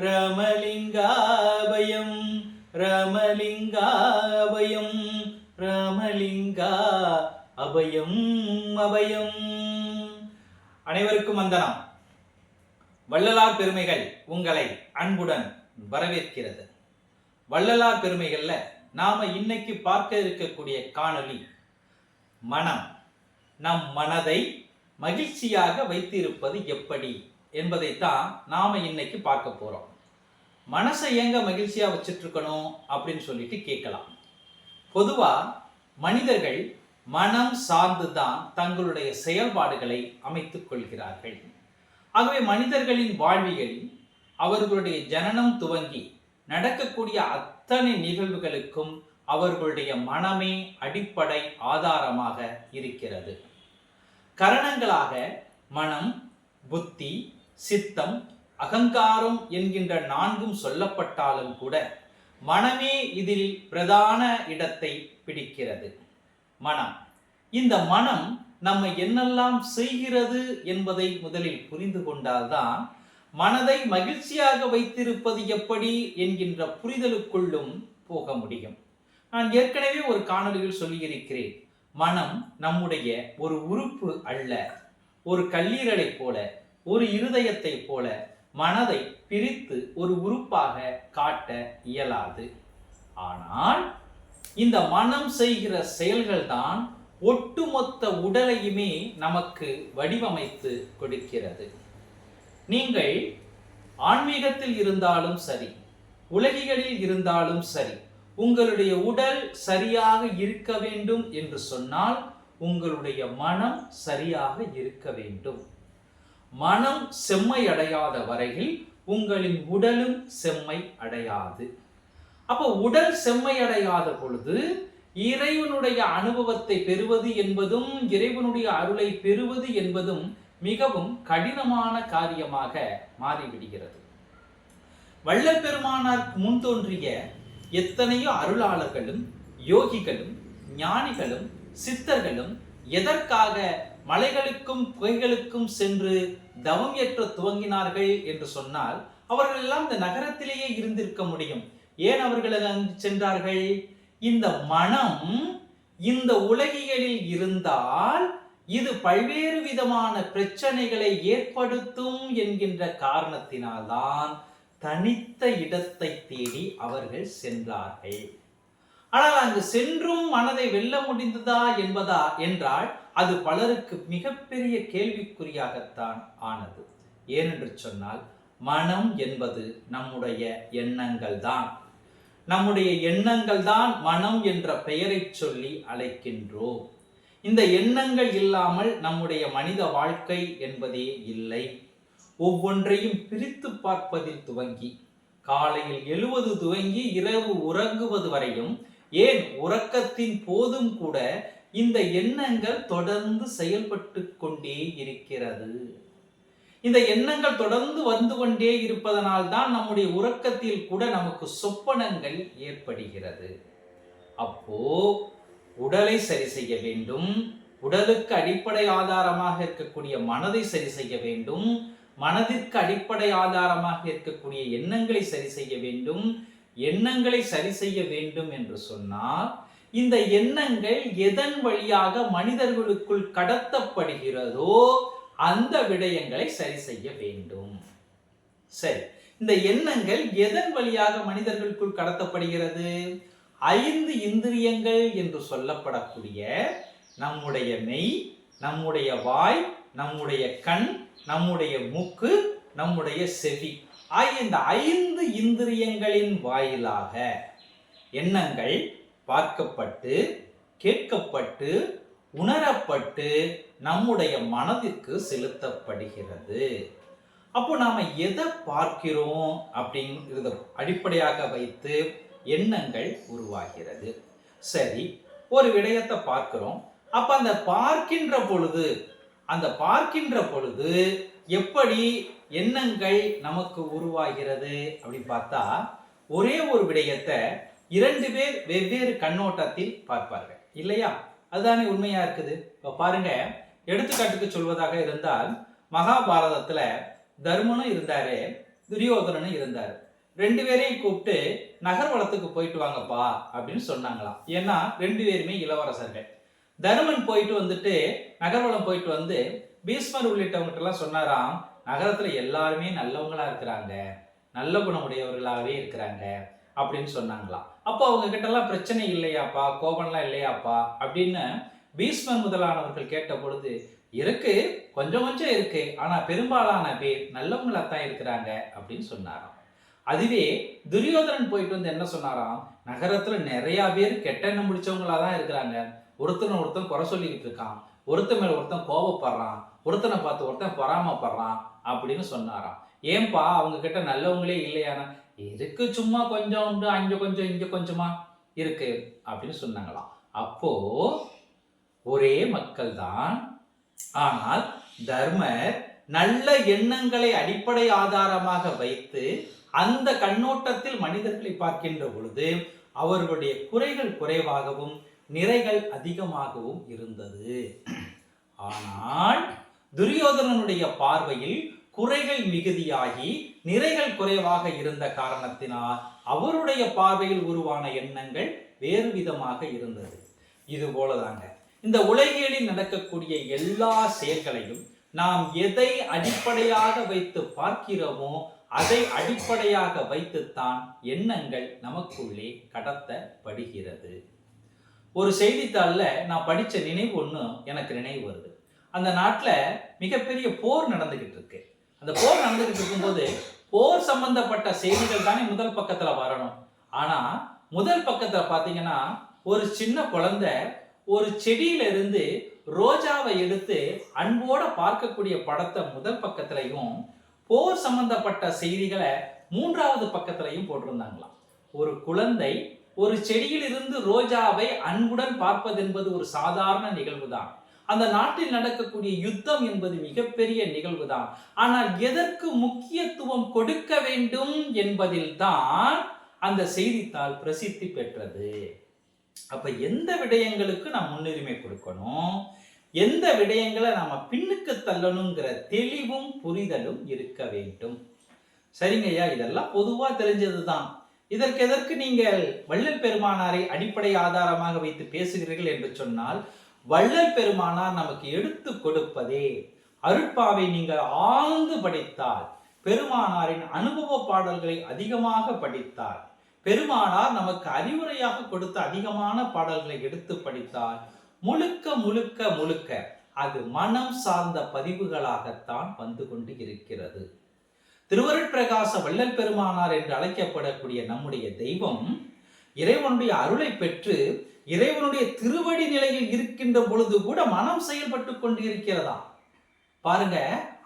ரமலிங்காபயம் ரமலிங்காபயம் ரமலிங்கா அபயம் அபயம். அனைவருக்கும் வந்தனம். வள்ளலார் பெருமைகள் உங்களை அன்புடன் வரவேற்கிறது. வள்ளலார் பெருமைகள்ல நாம இன்னைக்கு பார்க்க இருக்கக்கூடிய காணொளி மனம். நம் மனதை மகிழ்ச்சியாக வைத்திருப்பது எப்படி என்பதைத்தான் நாம இன்னைக்கு பார்க்க போறோம். மனசை ஏங்க மகிழ்ச்சியாக வச்சுட்ருக்கணும் அப்படின்னு சொல்லிட்டு கேட்கலாம். பொதுவாக மனிதர்கள் மனம் சார்ந்து தான் தங்களுடைய செயல்பாடுகளை அமைத்துக் கொள்கிறார்கள். ஆகவே மனிதர்களின் வாழ்வியலில் அவர்களுடைய ஜனனம் துவங்கி நடக்கக்கூடிய அத்தனை நிகழ்வுகளுக்கும் அவர்களுடைய மனமே அடிப்படை ஆதாரமாக இருக்கிறது. கரணங்களாக மனம் புத்தி சித்தம் அகங்காரம் என்கின்ற நான்கும் சொல்லப்பட்டாலும் கூட மனமே இதில் பிரதான இடத்தை பிடிக்கிறது. மனம். இந்த மனம் நம்மை என்னெல்லாம் செய்கிறது என்பதை முதலில் புரிந்து கொண்டால்தான் மனதை மகிழ்ச்சியாக வைத்திருப்பது எப்படி என்கின்ற புரிதலுக்குள்ளும் போக முடியும். நான் ஏற்கனவே ஒரு காணொலியில் சொல்லியிருக்கிறேன். மனம் நம்முடைய ஒரு உறுப்பு அல்ல. ஒரு கல்லீரலை போல ஒரு இருதயத்தை போல மனதை பிரித்து ஒரு உறுப்பாக காட்ட இயலாது. ஆனால் இந்த மனம் செய்கிற செயல்கள்தான் ஒட்டுமொத்த உடலையுமே நமக்கு வடிவமைத்து கொடுக்கிறது. நீங்கள் ஆன்மீகத்தில் இருந்தாலும் சரி உலகிகளில் இருந்தாலும் சரி உங்களுடைய உடல் சரியாக இருக்க வேண்டும் என்று சொன்னால் உங்களுடைய மனம் சரியாக இருக்க வேண்டும். மனம் செம்மை அடையாத வரையில் உங்களின் உடலும் செம்மை அடையாது. அப்போ உடல் செம்மை அடையாத பொழுது இறைவனுடைய அனுபவத்தை பெறுவது என்பதும் இறைவனுடைய அருளை பெறுவது என்பதும் மிகவும் கடினமான காரியமாக மாறிவிடுகிறது. வள்ளல் பெருமானார் முன் தோன்றிய எத்தனையோ அருளாளர்களும் யோகிகளும் ஞானிகளும் சித்தர்களும் எதற்காக மலைகளுக்கும் குகைகளுக்கும் சென்று தவம் ஏற்ற துவங்கினார்கள் என்று சொன்னால் அவர்கள் எல்லாம் இந்த நகரத்திலேயே இருந்திருக்க முடியும். ஏன் அவர்கள் அங்கு சென்றார்கள்? இந்த மனம் இந்த உலகியலில் இருந்தால் இது பல்வேறு விதமான பிரச்சனைகளை ஏற்படுத்தும் என்கின்ற காரணத்தினால்தான் தனித்த இடத்தை தேடி அவர்கள் சென்றார்கள். ஆனால் அங்கு சென்றும் மனதை வெல்ல முடிந்ததா என்பதா என்றால் அது பலருக்கு மிகப்பெரிய கேள்விக்குறியாகத்தான் ஆனது. ஏனென்று சொன்னால் மனம் என்பது நம்முடைய எண்ணங்கள் தான் நம்முடைய எண்ணங்கள் தான் மனம் என்ற பெயரை சொல்லி அழைக்கின்றோம். இந்த எண்ணங்கள் இல்லாமல் நம்முடைய மனித வாழ்க்கை என்பதே இல்லை. ஒவ்வொன்றையும் பிரித்து பார்ப்பதில் துவங்கி காலையில் எழுவது துவங்கி இரவு உறங்குவது வரையும் ஏன் உறக்கத்தின் போதும் கூட இந்த எண்ணங்கள் தொடர்ந்து செயல்பட்டு கொண்டே இருக்கிறது. இந்த எண்ணங்கள் தொடர்ந்து வந்து கொண்டே இருப்பதனால் தான் நம்முடைய உறக்கத்தில் கூட நமக்கு சொப்பனங்கள் ஏற்படுகிறது. அப்போ உடலை சரி செய்ய வேண்டும். உடலுக்கு அடிப்படை ஆதாரமாக இருக்கக்கூடிய மனதை சரி செய்ய வேண்டும். மனதிற்கு அடிப்படை ஆதாரமாக இருக்கக்கூடிய எண்ணங்களை சரி செய்ய வேண்டும். எண்ணங்களை சரி செய்ய வேண்டும் என்று சொன்னால் இந்த எண்ணங்கள் எதன் வழியாக மனிதர்களுக்குள் கடத்தப்படுகிறதோ அந்த விடயங்களை சரி செய்ய வேண்டும். சரி இந்த எண்ணங்கள் எதன் வழியாக மனிதர்களுக்குள் கடத்தப்படுகிறது? ஐந்து இந்திரியங்கள் என்று சொல்லப்படக்கூடிய நம்முடைய மெய் நம்முடைய வாய் நம்முடைய கண் நம்முடைய மூக்கு நம்முடைய செவி. ஆகிய இந்த ஐந்து இந்திரியங்களின் வாயிலாக எண்ணங்கள் பார்க்கப்பட்டு கேட்கப்பட்டு உணரப்பட்டு நம்முடைய மனதிற்கு செலுத்தப்படுகிறது. அப்போ நாம் எதை பார்க்கிறோம் அப்படிங்கிறத அடிப்படையாக வைத்து எண்ணங்கள் உருவாகிறது. சரி ஒரு விடயத்தை பார்க்கிறோம். அப்போ அந்த பார்க்கின்ற பொழுது அந்த பார்க்கின்ற பொழுது எப்படி எண்ணங்கள் நமக்கு உருவாகிறது அப்படின்னு பார்த்தா ஒரே ஒரு விடயத்தை இரண்டு பேர் வெவ்வேறு கண்ணோட்டத்தில் பார்ப்பார்கள். இல்லையா? அதுதானே உண்மையா இருக்குது? இப்போ பாருங்க எடுத்துக்காட்டுக்கு சொல்வதாக இருந்தால் மகாபாரதத்துல தர்மனும் இருந்தாரு துரியோதனனும் இருந்தாரு. ரெண்டு பேரையும் கூப்பிட்டு நகர்வளத்துக்கு போயிட்டு வாங்கப்பா அப்படின்னு சொன்னாங்களாம். ஏன்னா ரெண்டு பேருமே இளவரசர்கள். தருமன் போயிட்டு வந்துட்டு நகர்வளம் போயிட்டு வந்து பீஸ்மர் உள்ளிட்டவங்ககிட்ட எல்லாம் சொன்னாராம் நகரத்துல எல்லாருமே நல்லவங்களா இருக்கிறாங்க நல்ல குணமுடையவர்களாகவே இருக்கிறாங்க அப்படின்னு சொன்னாங்களாம். அப்போ அவங்க கிட்டலாம் எல்லாம் பிரச்சனை இல்லையாப்பா கோபம்லாம் இல்லையாப்பா அப்படின்னு பீஷ்மர் முதலானவர்கள் கேட்ட பொழுது இருக்கு கொஞ்சம் கொஞ்சம் இருக்கு ஆனா பெரும்பாலான பேர் நல்லவங்களா தான் இருக்கிறாங்க அப்படின்னு சொன்னாராம். அதுவே துரியோதனன் போயிட்டு வந்து என்ன சொன்னாராம்? நகரத்துல நிறைய பேர் கெட்ட எண்ணம் முடிச்சவங்களா தான் இருக்கிறாங்க. ஒருத்தனை ஒருத்தன் குறை சொல்லிக்கிட்டு இருக்கான். ஒருத்தன் மேல ஒருத்தன் கோபப்படுறான். ஒருத்தனை பார்த்து ஒருத்தன் பொறாமப்படுறான் அப்படின்னு சொன்னாராம். ஏன்பா அவங்க கிட்ட நல்லவங்களே இல்லையானா? இருக்கு சும்மா கொஞ்சம் உண்டு அங்க கொஞ்சம் இங்க கொஞ்சமா இருக்கு அப்படின்னு சொன்னாங்களாம். அப்போ ஒரே மக்கள் தான் ஆனால் தர்மர் நல்ல எண்ணங்களை அடிப்படை ஆதாரமாக வைத்து அந்த கண்ணோட்டத்தில் மனிதர்களை பார்க்கின்ற பொழுது அவர்களுடைய குறைகள் குறைவாகவும் நிறைகள் அதிகமாகவும் இருந்தது. ஆனால் துரியோதனனுடைய பார்வையில் குறைகள் மிகுதியாகி நிறைகள் குறைவாக இருந்த காரணத்தினால் அவருடைய பார்வையில் உருவான எண்ணங்கள் வேறு விதமாக இருந்தது. இது போலதாங்க. இந்த உலகியலில் நடக்கக்கூடிய எல்லா செயல்களையும் நாம் எதை அடிப்படையாக வைத்து பார்க்கிறோமோ அதை அடிப்படையாக வைத்துத்தான் எண்ணங்கள் நமக்குள்ளே கடத்தப்படுகிறது. ஒரு செய்தித்தாளில் நான் படித்த நினைவு ஒன்று எனக்கு நினைவு வருது. அந்த நாட்டில் மிகப்பெரிய போர் நடந்துகிட்டு இருக்கு. அந்த போர் நடந்துகிட்டு இருக்கும்போது போர் சம்பந்தப்பட்ட செய்திகள் தானே முதல் பக்கத்துல வரணும். ஆனா முதல் பக்கத்துல பாத்தீங்கன்னா ஒரு சின்ன குழந்தை ஒரு செடியில இருந்து ரோஜாவை எடுத்து அன்போட பார்க்கக்கூடிய படத்தை முதல் பக்கத்துலையும் போர் சம்பந்தப்பட்ட செய்திகளை மூன்றாவது பக்கத்துலையும் போட்டிருந்தாங்களாம். ஒரு குழந்தை ஒரு செடியில் இருந்து ரோஜாவை அன்புடன் பார்ப்பது என்பது ஒரு சாதாரண நிகழ்வு தான் அந்த நாட்டில் நடக்கக்கூடிய யுத்தம் என்பது மிகப்பெரிய நிகழ்வு தான் ஆனால் எதற்கு முக்கியத்துவம் கொடுக்க வேண்டும் என்பதில் தான் அந்த செய்தித்தாள் பிரசித்தி பெற்றது. அப்ப எந்த விடயங்களுக்கு நாம் முன்னுரிமை கொடுக்கணும்? எந்த விடயங்களை நாம பின்னுக்கு தள்ளணுங்கிற தெளிவும் புரிதலும் இருக்க வேண்டும். சரிங்கய்யா இதெல்லாம் பொதுவா தெரிஞ்சதுதான். இதற்கு எதற்கு நீங்கள் வள்ளல் பெருமானாரை அடிப்படை ஆதாரமாக வைத்து பேசுகிறீர்கள் என்று சொன்னால் வள்ளல் பெருமானார் நமக்கு எடுத்து கொடுப்பதே அருட்பாவை நீங்கள் ஆழ்ந்து படித்தால் பெருமானாரின் அனுபவ பாடல்களை அதிகமாக படித்தால் பெருமானார் நமக்கு அறிவுரையாக கொடுத்த அதிகமான பாடல்களை எடுத்து படித்தால் முழுக்க முழுக்க முழுக்க அது மனம் சார்ந்த பதிவுகளாகத்தான் வந்து கொண்டு இருக்கிறது. திருவருட்பிரகாச வள்ளல் பெருமானார் என்று அழைக்கப்படக்கூடிய நம்முடைய தெய்வம் இறைவனுடைய அருளை பெற்று இறைவனுடைய திருவடி நிலையில் இருக்கின்ற பொழுது கூட மனம் செயல்பட்டு கொண்டு இருக்கிறதா பாருங்க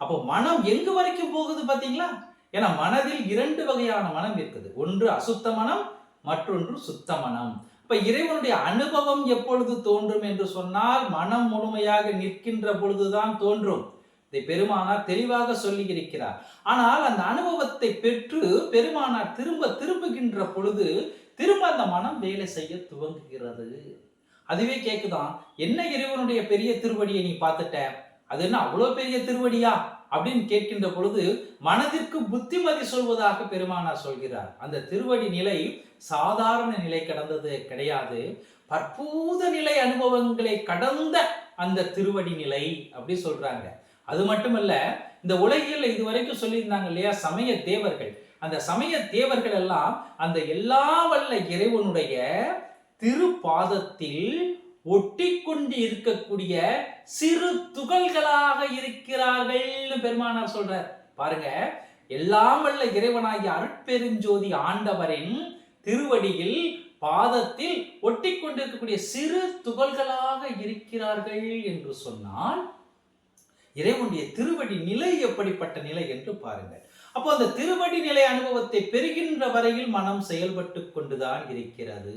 அப்போ மனம் எங்கு வரைக்கும் போகுது பாத்தீங்களா ஏன்னா மனதில் இரண்டு வகையான மனம் இருக்குது. ஒன்று அசுத்த மனம் மற்றொன்று சுத்த மனம். இப்ப இறைவனுடைய அனுபவம் எப்பொழுது தோன்றும் என்று சொன்னால் மனம் முழுமையாக நிற்கின்ற பொழுதுதான் தோன்றும். இதை பெருமானார் தெளிவாக சொல்லி இருக்கிறார் ஆனால் அந்த அனுபவத்தை பெற்று பெருமானார் திரும்ப திரும்புகின்ற பொழுது திரும்ப அந்த மனம் வேலை செய்ய துவங்குகிறது. அதுவே கேக்குதான் என்ன இறைவனுடைய பெரிய திருவடியை நீ பார்த்துட்ட? அது என்ன அவ்வளோ பெரிய திருவடியா? அப்படின்னு கேட்கின்ற பொழுது மனதிற்கு புத்திமதி சொல்வதாக பெருமானார் சொல்கிறார். அந்த திருவடி நிலை சாதாரண நிலை கடந்தது கிடையாது. பற்பூத நிலை அனுபவங்களை கடந்த அந்த திருவடி நிலை அப்படி சொல்றாங்க. அது மட்டுமல்ல இந்த உலகில் இதுவரைக்கும் சொல்லியிருந்தாங்க இல்லையா சமய தேவர்கள். அந்த சமய தேவர்கள் எல்லாம் அந்த எல்லா வல்ல இறைவனுடைய திருப்பாதத்தில் ஒட்டி கொண்டு இருக்கக்கூடிய சிறு துகள்களாக இருக்கிறார்கள்னு பெருமானார் சொல்றார். பாருங்க எல்லாம் வல்ல இறைவனாகிய அருட்பெருஞ்சோதி ஆண்டவரின் திருவடியில் பாதத்தில் ஒட்டி கொண்டிருக்கக்கூடிய சிறு துகள்களாக இருக்கிறார்கள் என்று சொன்னால் இறைவனுடைய திருவடி நிலை எப்படிப்பட்ட நிலை என்று பாருங்கள். அப்போ அந்த திருவடி நிலை அனுபவத்தை பெறுகின்ற வரையில் மனம் செயல்பட்டு கொண்டுதான் இருக்கிறது.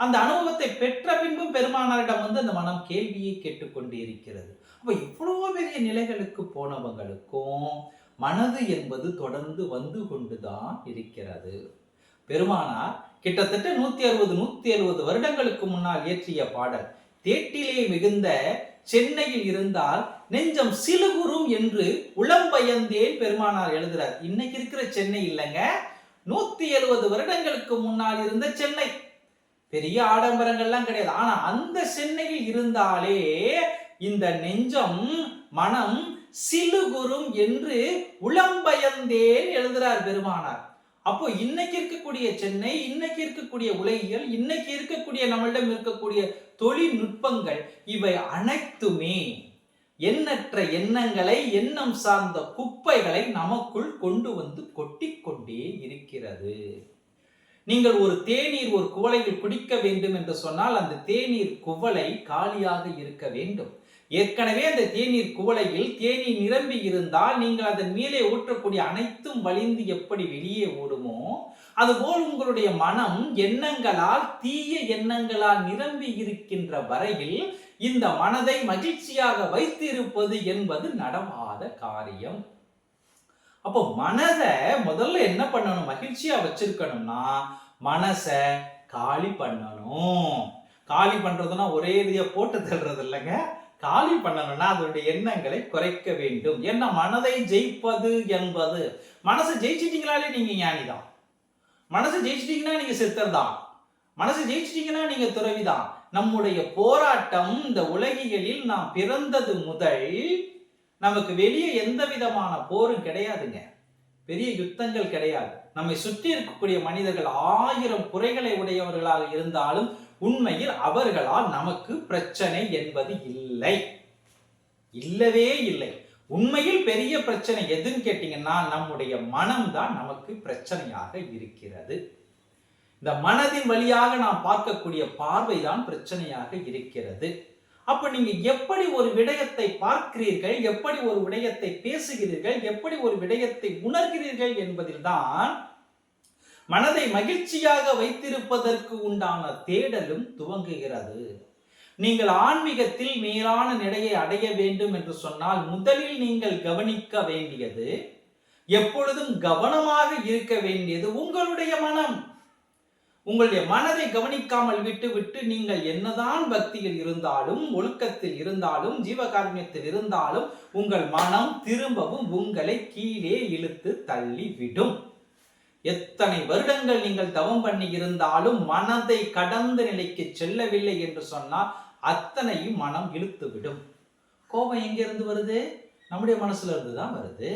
அந்த அனுபவத்தை பெற்ற பின்பும் பெருமானாரிடம் வந்து அந்த மனம் கேள்வியை கேட்டுக்கொண்டு இருக்கிறது. அப்போ இவ்வளோ பெரிய நிலைகளுக்கு போனவங்களுக்கும் மனது என்பது தொடர்ந்து வந்து கொண்டுதான் இருக்கிறது. பெருமானார் கிட்டத்தட்ட நூத்தி அறுபது நூத்தி அறுபது வருடங்களுக்கு முன்னால் இயற்றிய பாடல் தேட்டிலே மிகுந்த சென்னையில் இருந்தால் நெஞ்சம் சிலுகுறும் என்று உளம்பயந்தேன் பெருமானார் எழுதுறார். இன்னைக்கு இருக்கிற சென்னை இல்லைங்க. நூத்தி எழுபது வருடங்களுக்கு முன்னால் இருந்த சென்னை. பெரிய ஆடம்பரங்கள்லாம் கிடையாது. ஆனா அந்த சென்னையில் இருந்தாலே இந்த நெஞ்சம் மனம் சிலுகுறும் என்று உளம்பயந்தேன் எழுதுறார் பெருமானார். அப்போ இன்னைக்கு இருக்கக்கூடிய சென்னை இன்னைக்கு இருக்கக்கூடிய உலகியல் இன்னைக்கு இருக்கக்கூடிய நம்மளிடம் இருக்கக்கூடிய தொழில்நுட்பங்கள் இவை அனைத்துமே எண்ணற்ற எண்ணங்களை எண்ணம் சார்ந்த குப்பைகளை நமக்குள் கொண்டு வந்து கொட்டிக்கொண்டே இருக்கிறது. நீங்கள் ஒரு தேநீர் ஒரு குவளையில் குடிக்க வேண்டும் என்று சொன்னால் அந்த தேநீர் குவளை காலியாக இருக்க வேண்டும். ஏற்கனவே அந்த தேநீர் குவளையில் தேநீர் நிரம்பி இருந்தால் நீங்கள் அதன் மேலே ஊற்றக்கூடிய அனைத்தும் வலிந்து எப்படி வெளியே ஓடுமோ அதுபோல் உங்களுடைய மனம் எண்ணங்களால் தீய எண்ணங்களால் நிரம்பி இருக்கின்ற வரையில் இந்த மனதை மகிழ்ச்சியாக வைத்திருப்பது என்பது நடவாத காரியம். அப்போ மனதை முதல்ல என்ன பண்ணணும்? மகிழ்ச்சியா வச்சிருக்கணும்னா மனசை காலி பண்ணணும். காலி பண்றதுன்னா ஒரே இதைய போட்டு தள்ளுறது இல்லைங்க. காலி பண்ணணும்னா அதனுடைய எண்ணங்களை குறைக்க வேண்டும். என்ன மனதை ஜெயிப்பது என்பது. மனசை ஜெயிச்சிட்டீங்களாலே நீங்க ஞானிதான்? மனசை ஜெயிச்சிட்டீங்கன்னா நீங்க சித்தர் தான் மனசை ஜெயிச்சிட்டீங்கன்னா நீங்க துறவிதான். நம்முடைய போராட்டம் இந்த உலகியலில் நாம் பிறந்தது முதல் நமக்கு வெளியே எந்த விதமான போரும் கிடையாதுங்க. பெரிய யுத்தங்கள் கிடையாது. நம்மை சுற்றி இருக்கக்கூடிய மனிதர்கள் ஆயிரம் குறைகளை உடையவர்களாக இருந்தாலும் உண்மையில் அவர்களால் நமக்கு பிரச்சனை என்பது இல்லை. இல்லவே இல்லை. உண்மையில் பெரிய பிரச்சனை எதுன்னு கேட்டீங்கன்னா நம்முடைய மனம்தான் நமக்கு பிரச்சனையாக இருக்கிறது. இந்த மனதின் வழியாக நாம் பார்க்கக்கூடிய பார்வைதான் பிரச்சனையாக இருக்கிறது. அப்ப நீங்க எப்படி ஒரு விடயத்தை பார்க்கிறீர்கள் எப்படி ஒரு விடயத்தை பேசுகிறீர்கள் எப்படி ஒரு விடயத்தை உணர்கிறீர்கள் என்பதில்தான் மனதை மகிழ்ச்சியாக வைத்திருப்பதற்கு உண்டான தேடலும் துவங்குகிறது. நீங்கள் ஆன்மீகத்தில் மேலான நிலையை அடைய வேண்டும் என்று சொன்னால் முதலில் நீங்கள் கவனிக்க வேண்டியது எப்பொழுதும் கவனமாக இருக்க வேண்டியது உங்களுடைய மனம். உங்களுடைய மனதை கவனிக்காமல் விட்டு விட்டு நீங்கள் என்னதான் பக்தியில் இருந்தாலும் ஒழுக்கத்தில் இருந்தாலும் ஜீவகாருண்யத்தில் இருந்தாலும் உங்கள் மனம் திரும்பவும் உங்களை கீழே இழுத்து தள்ளிவிடும். எத்தனை வருடங்கள் நீங்கள் தவம் பண்ணி இருந்தாலும் மனதை கடந்த நிலைக்கு செல்லவில்லை என்று சொன்னால் அத்தனையும் மனம் இழுத்து விடும் கோபம் எங்கிருந்து வருது? நம்முடைய மனசுல இருந்து தான் வருது.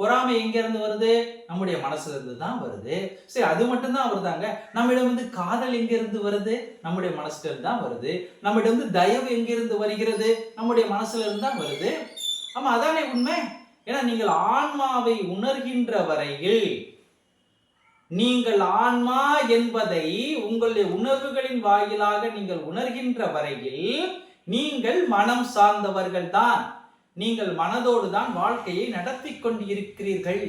பொறாமை எங்க இருந்து வருது? நம்முடைய மனசுல இருந்து தான் வருது. சரி அது மட்டும்தான் வருதாங்க. நம்மிடம் வந்து காதல் எங்க இருந்து வருது? நம்முடைய மனசுல இருந்து தான் வருது. நம்மிடம் வந்து தயவு எங்க இருந்து வருகிறது? நம்முடைய மனசுல இருந்து தான் வருது. ஆமா அதானே உண்மை? ஏன்னா நீங்கள் ஆன்மாவை உணர்கின்ற வரையில் நீங்கள் ஆன்மா என்பதை உங்களுடைய உணர்வுகளின் வாயிலாக நீங்கள் உணர்கின்ற வரையில் நீங்கள் மனம் சார்ந்தவர்கள் தான். நீங்கள் மனதோடு தான் வாழ்க்கையை நடத்தி கொண்டு இருக்கிறீர்கள்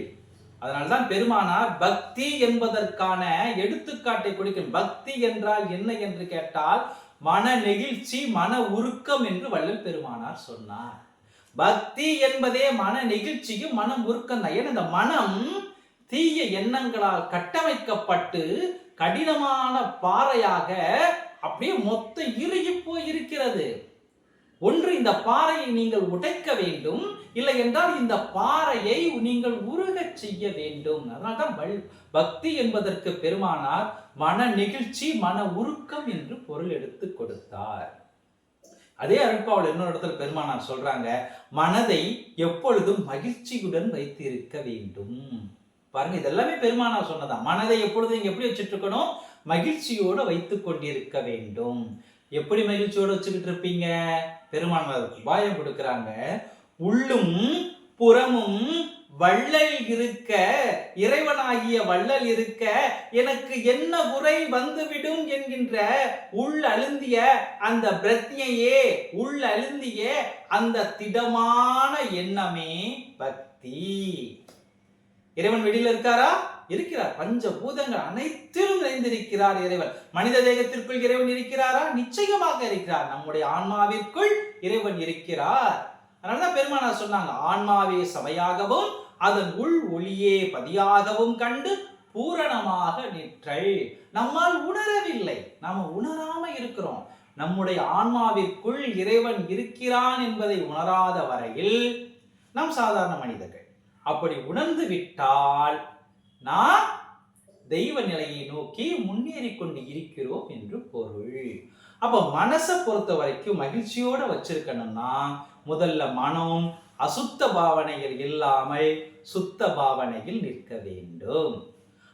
அதனால்தான் பெருமானார் பக்தி என்பதற்கான எடுத்துக்காட்டை கொடுக்கும். பக்தி என்றால் என்ன என்று கேட்டால் மன நெகிழ்ச்சி மன உருக்கம் என்று வள்ளல் பெருமானார் சொன்னார். பக்தி என்பதே மன நெகிழ்ச்சியும் மனம் உருக்கம் தான். ஏன்னா இந்த மனம் தீய எண்ணங்களால் கட்டமைக்கப்பட்டு கடினமான பாறையாக அப்படியே மொத்த இறுகி போய் இருக்கிறது ஒன்று இந்த பாறையை நீங்கள் உடைக்க வேண்டும். இல்லை என்றால் இந்த பாறையை நீங்கள் உருகச் செய்ய வேண்டும். அதனால்தான் வல்- பக்தி என்பதற்கு பெருமானார் மன நெகிழ்ச்சி மன உருக்கம் என்று பொருள் எடுத்து கொடுத்தார். அதே அருட்பாவல் இன்னொரு இடத்துல பெருமானார் சொல்றாங்க மனதை எப்பொழுதும் மகிழ்ச்சியுடன் வைத்திருக்க வேண்டும். பாருங்க இதெல்லாமே பெருமானார் சொன்னதான். மனதை எப்பொழுதும் எப்படி வச்சுட்டு இருக்கணும்? மகிழ்ச்சியோடு வைத்து கொண்டிருக்க வேண்டும். எப்படி மகிழ்ச்சியோட வச்சுக்கிட்டு இருப்பீங்க? பெருமானார் உபாயம் கொடுக்கறாங்க. உள்ளும் புறமும் வள்ளல் இருக்க இறைவனாகிய வள்ளல் இருக்க எனக்கு என்ன உரை வந்துவிடும் என்கின்ற உள் அழுந்திய அந்த பிரத்தியையே உள் அழுந்திய அந்த திடமான எண்ணமே பக்தி. இறைவன் வெளியில இருக்காரா? இருக்கிறார். பஞ்ச பூதங்கள் அனைத்திலும் நிறைந்திருக்கிறார் இறைவன். மனித தேகத்திற்குள் இறைவன் இருக்கிறாரா? நிச்சயமாக இருக்கிறார். நம்முடைய ஆன்மாவிற்குள் இறைவன் இருக்கிறார். அதனாலதான் பெருமானார் சொன்னாங்க ஆன்மாவே சபையாகவும் அதன் உள் ஒளியே பதியாகவும் கண்டு பூரணமாக நிற்றல். நம்மால் உணரவில்லை. நாம உணராம இருக்கிறோம். நம்முடைய ஆன்மாவிற்குள் இறைவன் இருக்கிறான் என்பதை உணராத வரையில் நாம் சாதாரண மனிதர்கள். அப்படி உணர்ந்து விட்டால் நாம் தெய்வ நிலையை நோக்கி முன்னேறி கொண்டு இருக்கிறோம் என்று பொருள். அப்ப மனசை பொறுத்த வரைக்கும் மகிழ்ச்சியோட வச்சிருக்கணும்னா முதல்ல மனம் அசுத்த பாவனைகள் இல்லாமல் சுத்த பாவனையில் நிற்க வேண்டும்.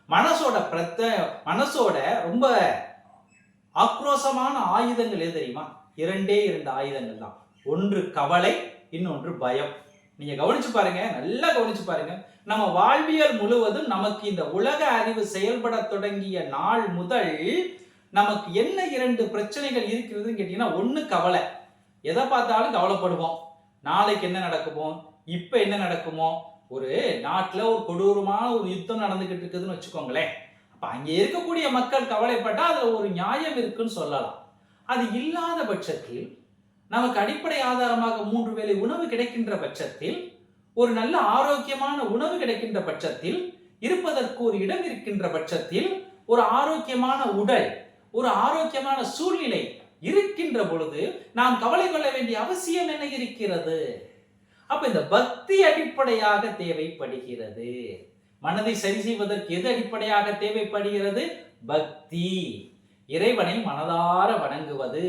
மனசோட பிரத்த மனசோட ரொம்ப ஆக்ரோஷமான ஆயுதங்கள் எது தெரியுமா? இரண்டே இரண்டு ஆயுதங்கள் தான். ஒன்று கவலை இன்னொன்று பயம். நீங்க கவனிச்சு பாருங்க நல்லா கவனிச்சு பாருங்க. நம்ம வாழ்வியல் முழுவதும் நமக்கு இந்த உலக அறிவு செயல்பட தொடங்கிய நாள் முதல் நமக்கு என்ன இரண்டு பிரச்சனைகள் இருக்கிறதுன்னு கேட்டீங்கன்னா ஒண்ணு கவலை. எதை பார்த்தாலும் கவலைப்படுவோம். நாளைக்கு என்ன நடக்குமோ இப்ப என்ன நடக்குமோ ஒரு நாட்டுல ஒரு கொடூரமான ஒரு யுத்தம் நடந்துகிட்டு இருக்குதுன்னு வச்சுக்கோங்களேன். அப்ப அங்க இருக்கக்கூடிய மக்கள் கவலைப்பட்டா அதுல ஒரு நியாயம் இருக்குன்னு சொல்லலாம். அது இல்லாத பட்சத்தில் நமக்கு அடிப்படை ஆதாரமாக மூன்று வேளை உணவு கிடைக்கின்ற பட்சத்தில் ஒரு நல்ல ஆரோக்கியமான உணவு கிடைக்கின்ற பட்சத்தில் இருப்பதற்கு ஒரு இடம் இருக்கின்ற பட்சத்தில் ஒரு ஆரோக்கியமான உடல் ஒரு ஆரோக்கியமான சூழ்நிலை இருக்கின்ற பொழுது நாம் கவலை கொள்ள வேண்டிய அவசியம் என்ன இருக்கிறது? அப்ப இந்த பக்தி அடிப்படையாக தேவைப்படுகிறது. மனதை சரி செய்வதற்கு எது அடிப்படையாக தேவைப்படுகிறது? பக்தி. இறைவனை மனதார வணங்குவது.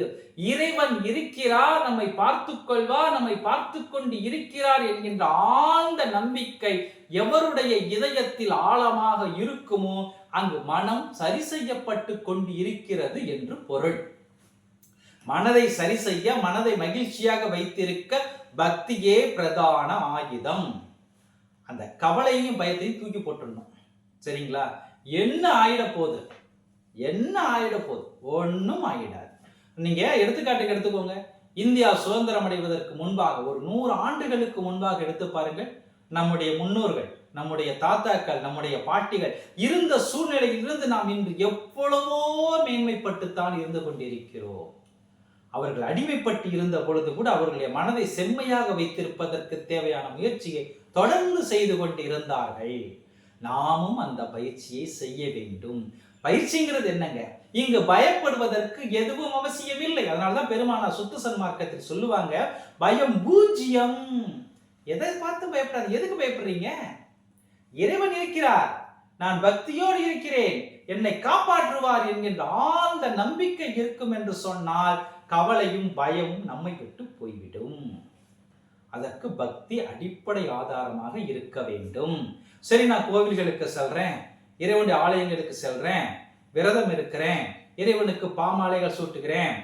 இறைவன் இருக்கிறார் நம்மை பார்த்து கொள்வார் நம்மை பார்த்து கொண்டு இருக்கிறார் என்கின்ற ஆழ்ந்த நம்பிக்கை எவருடைய இதயத்தில் ஆழமாக இருக்குமோ அங்கு மனம் சரி செய்யப்பட்டு கொண்டு இருக்கிறது என்று பொருள். மனதை சரி செய்ய மனதை மகிழ்ச்சியாக வைத்திருக்க பக்தியே பிரதான ஆயுதம். அந்த கவலையும் பயத்தையும் தூக்கி போட்டுடணும். சரிங்களா? என்ன ஆயிட போகுது என்ன ஆயிட போகுது? ஒன்றும் ஆயிடாது. நீங்க எடுத்துக்காட்டுக்கு எடுத்துக்கோங்க. இந்தியா சுதந்திரம் அடைவதற்கு முன்பாக ஒரு நூறு ஆண்டுகளுக்கு முன்பாக எடுத்து பாருங்கள். நம்முடைய முன்னோர்கள் நம்முடைய தாத்தாக்கள் நம்முடைய பாட்டிகள் இருந்த சூழ்நிலையிலிருந்து நாம் இன்று எவ்வளவோ மேன்மைப்பட்டுத்தான் இருந்து கொண்டிருக்கிறோம். அவர்கள் அடிமைப்பட்டு இருந்த பொழுது கூட அவர்களுடைய மனதை செம்மையாக வைத்திருப்பதற்கு தேவையான முயற்சியை தொடர்ந்து செய்து கொண்டு இருந்தார்கள் நாமும் அந்த பயிற்சியை செய்ய வேண்டும். பயிற்சிங்கிறது என்னங்க? இங்கு பயப்படுவதற்கு எதுவும் அவசியமில்லை. அதனாலதான் பெருமானா சொத்து சன்மார்க்கத்தில் சொல்லுவாங்க பயம் பூஜ்ஜியம் எதை பார்த்து பயப்படாது எதுக்கு பயப்படுறீங்க? இறைவன் இருக்கிறார். நான் பக்தியோடு இருக்கிறேன். என்னை காப்பாற்றுவார் என்கின்ற ஆழ்ந்த நம்பிக்கை இருக்கும் என்று சொன்னால் கவலையும் பயமும் நம்மை விட்டு போய்விடும். அதற்கு பக்தி அடிப்படை ஆதாரமாக இருக்க வேண்டும். சரி நான் கோவில்களுக்கு செல்றேன். இறைவனுடைய ஆலயங்களுக்கு செல்றேன் விரதம் இருக்கிறேன் இறைவனுக்கு பாமாலைகள் சூட்டுகிறேன்.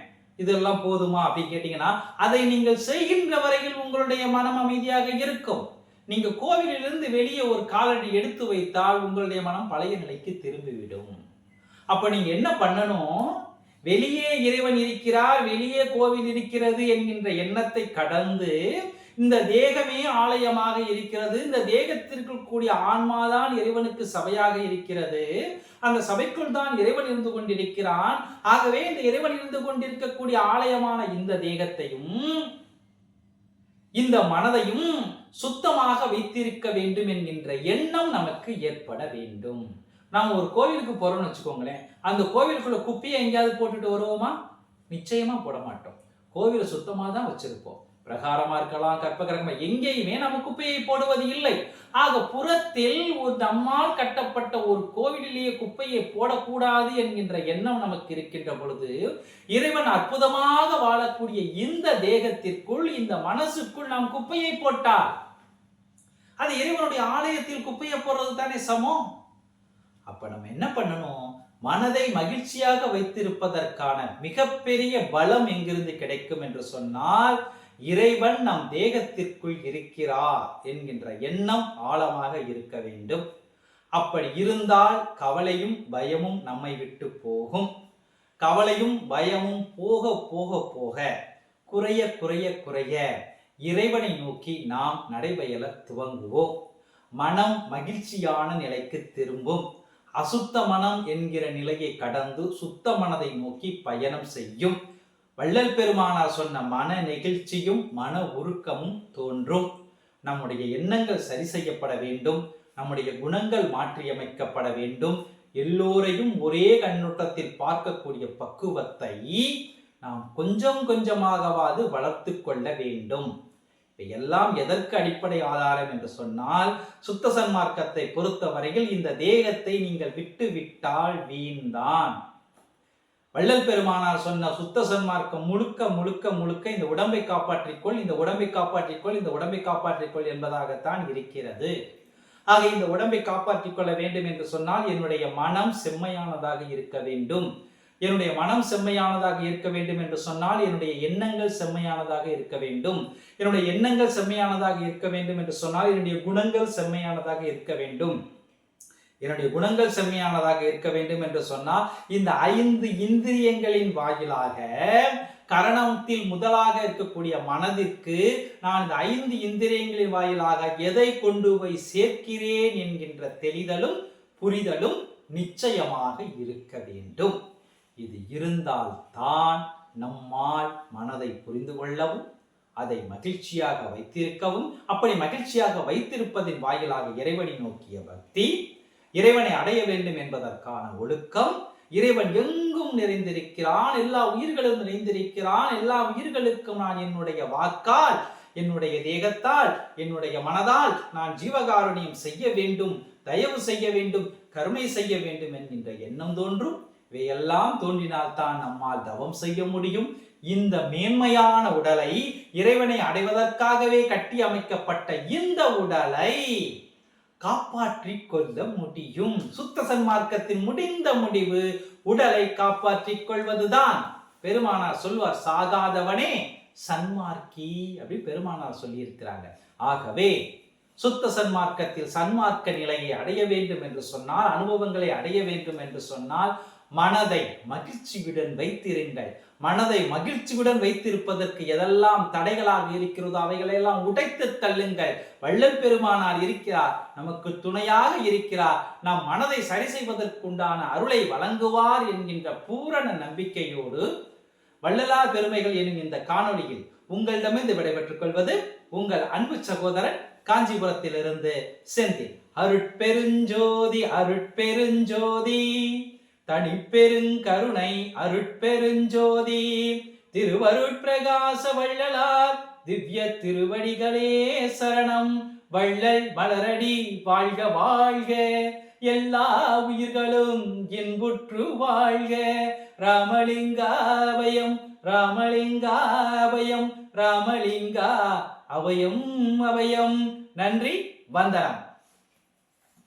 இதெல்லாம் போதுமா அப்படின்னு கேட்டீங்கன்னா அதை நீங்கள் செய்கின்ற வரையில் உங்களுடைய மனம் அமைதியாக இருக்கும். நீங்க கோவிலிலிருந்து வெளியே ஒரு காலடி எடுத்து வைத்தால் உங்களுடைய மனம் பழைய நிலைக்கு திரும்பிவிடும். அப்ப நீங்க என்ன பண்ணணும்? வெளியே இறைவன் இருக்கிறார் வெளியே கோவில் இருக்கிறது என்கின்ற எண்ணத்தை கடந்து இந்த தேகமே ஆலயமாக இருக்கிறது. இந்த தேகத்திற்குள் கூடிய ஆன்மாதான் இறைவனுக்கு சபையாக இருக்கிறது. அந்த சபைக்குள் தான் இறைவன் இருந்து கொண்டிருக்கிறான். ஆகவே இந்த இறைவன் இருந்து கொண்டிருக்கக்கூடிய ஆலயமான இந்த தேகத்தையும் இந்த மனதையும் சுத்தமாக வைத்திருக்க வேண்டும் என்கின்ற எண்ணம் நமக்கு ஏற்பட வேண்டும். நாம் ஒரு கோவிலுக்கு போறோம்னு வச்சுக்கோங்களேன். அந்த கோவிலுக்குள்ள குப்பையை எங்கேயாவது போட்டுட்டு வருவோமா? நிச்சயமா போட மாட்டோம். கோவிலை சுத்தமாக தான் வச்சிருப்போம். பிரகாரமா இருக்கலாம் கற்பகிரகமா. எங்கேயுமே நம்ம குப்பையை போடுவது இல்லை. ஆக புறத்தில் ஒரு நம்மால் கட்டப்பட்ட ஒரு கோவிலிலேயே குப்பையை போடக்கூடாது என்கின்ற எண்ணம் நமக்கு இருக்கின்ற பொழுது இறைவன் அற்புதமாக வாழக்கூடிய இந்த தேகத்திற்குள் இந்த மனசுக்குள் நாம் குப்பையை போட்டார் அது இறைவனுடைய ஆலயத்தில் குப்பையை போடுறது தானே சமம்? அப்ப நம்ம என்ன பண்ணணும்? மனதை மகிழ்ச்சியாக வைத்திருப்பதற்கான மிகப்பெரிய பலம் எங்கிருந்து கிடைக்கும் என்று சொன்னால் இறைவன் நம் தேகத்திற்குள் இருக்கிறார் என்கின்ற எண்ணம் ஆழமாக இருக்க வேண்டும். அப்படி இருந்தால் கவலையும் பயமும் நம்மை விட்டு போகும். கவலையும் பயமும் போக போக போக குறைய குறைய குறைய இறைவனை நோக்கி நாம் நடைபயல துவங்குவோம். மனம் மகிழ்ச்சியான நிலைக்கு திரும்பும். அசுத்த மனம் என்கிற நிலையை கடந்து சுத்த மனதை நோக்கி பயணம் செய்யும். வள்ளல் பெருமானார் சொன்ன மன நெகிழ்ச்சியும் மன உருக்கமும் தோன்றும். நம்முடைய எண்ணங்கள் சரி செய்யப்பட வேண்டும். நம்முடைய குணங்கள் மாற்றியமைக்கப்பட வேண்டும். எல்லோரையும் ஒரே கண்ணோட்டத்தில் பார்க்கக்கூடிய பக்குவத்தை நாம் கொஞ்சம் கொஞ்சமாகவாது வளர்த்து கொள்ள வேண்டும். எல்லாம் எதற்கு அடிப்படை ஆதாரம் என்று சொன்னால் சுத்த சன்மார்க்கத்தை பொறுத்தவரையில் இந்த தேகத்தை நீங்கள் விட்டு விட்டால் வீண்தான் வள்ளல் பெருமானார் சொன்ன சுத்த சன்மார்க்கம் முழுக்க முழுக்க முழுக்க இந்த உடம்பை காப்பாற்றிக்கொள் இந்த உடம்பை காப்பாற்றிக்கொள் இந்த உடம்பை காப்பாற்றிக்கொள் என்பதாகத்தான் இருக்கிறது. ஆக இந்த உடம்பை காப்பாற்றிக் கொள்ள வேண்டும் என்று சொன்னால் என்னுடைய மனம் செம்மையானதாக இருக்க வேண்டும். என்னுடைய மனம் செம்மையானதாக இருக்க வேண்டும் என்று சொன்னால் என்னுடைய எண்ணங்கள் செம்மையானதாக இருக்க வேண்டும். என்னுடைய எண்ணங்கள் செம்மையானதாக இருக்க வேண்டும் என்று சொன்னால் என்னுடைய குணங்கள் செம்மையானதாக இருக்க வேண்டும். என்னுடைய குணங்கள் செம்மையானதாக இருக்க வேண்டும் என்று சொன்னால் இந்த ஐந்து இந்திரியங்களின் வாயிலாக கரணத்தில் முதலாக இருக்கக்கூடிய மனதிற்கு நான் இந்த ஐந்து இந்திரியங்களின் வாயிலாக எதை கொண்டு போய் சேர்க்கிறேன் என்கின்ற தெளிதலும் புரிதலும் நிச்சயமாக இருக்க வேண்டும். இது இருந்தால்தான் நம்மால் மனதை புரிந்து கொள்ளவும் அதை மகிழ்ச்சியாக வைத்திருக்கவும் அப்படி மகிழ்ச்சியாக வைத்திருப்பதின் வாயிலாக இறைவனை நோக்கிய பக்தி இறைவனை அடைய வேண்டும் என்பதற்கான ஒழுக்கம். இறைவன் எங்கும் நிறைந்திருக்கிறான். எல்லா உயிர்களும் நிறைந்திருக்கிறான். எல்லா உயிர்களுக்கும் நான் என்னுடைய வாக்கால் என்னுடைய தேகத்தால் என்னுடைய மனதால் நான் ஜீவகாருண்யம் செய்ய வேண்டும் தயவு செய்ய வேண்டும் கருணை செய்ய வேண்டும் என்கின்ற எண்ணம் தோன்றும். இவையெல்லாம் தோன்றினால்தான் நம்மால் தவம் செய்ய முடியும். இந்த மேன்மையான உடலை இறைவனை அடைவதற்காகவே கட்டி அமைக்கப்பட்ட இந்த உடலை காப்பாற்றிக் கொள்ள முடியும். சுத்த சன்மார்க்கத்தின் முடிந்த முடிவு உடலை காப்பாற்றிக் கொள்வதுதான். பெருமானார் சொல்வார் சாகாதவனே சன்மார்க்கி அப்படி பெருமானார் சொல்லியிருக்கிறாங்க. ஆகவே சுத்த சன்மார்க்கத்தில் சன்மார்க்க நிலையை அடைய வேண்டும் என்று சொன்னால் அனுபவங்களை அடைய வேண்டும் என்று சொன்னால் மனதை மகிழ்ச்சியுடன் வைத்திருங்கள். மனதை மகிழ்ச்சியுடன் வைத்திருப்பதற்கு எதெல்லாம் தடைகளாக இருக்கிறதோ அவைகளெல்லாம் உடைத்து தள்ளுங்கள். வள்ளல் பெருமானார் இருக்கிறார். நமக்கு துணையாக இருக்கிறார். நம் மனதை சரி செய்வதற்குண்டான அருளை வழங்குவார் என்கின்ற பூரண நம்பிக்கையோடு வள்ளலார் பெருமைகள் எனும் இந்த காணொளியில் உங்களிடமிருந்து விடைபெற்றுக் கொள்வது உங்கள் அன்பு சகோதரன் காஞ்சிபுரத்திலிருந்து செந்தில். அருட்பெருஞ்சோதி அருட்பெருஞ்சோதி. தனிப்பெருங்கருணை அருட்பெருஞ்சோதி. திருவருட்பிரகாச வள்ளலார் திவ்ய திருவடிகளே சரணம். வள்ளல் மலரடி வாழ்க வாழ்க. எல்லா உயிர்களும் இன்புற்று வாழ்க. ராமலிங்கா அபயம் ராமலிங்கா அவயம் அவயம். நன்றி வந்தனம்.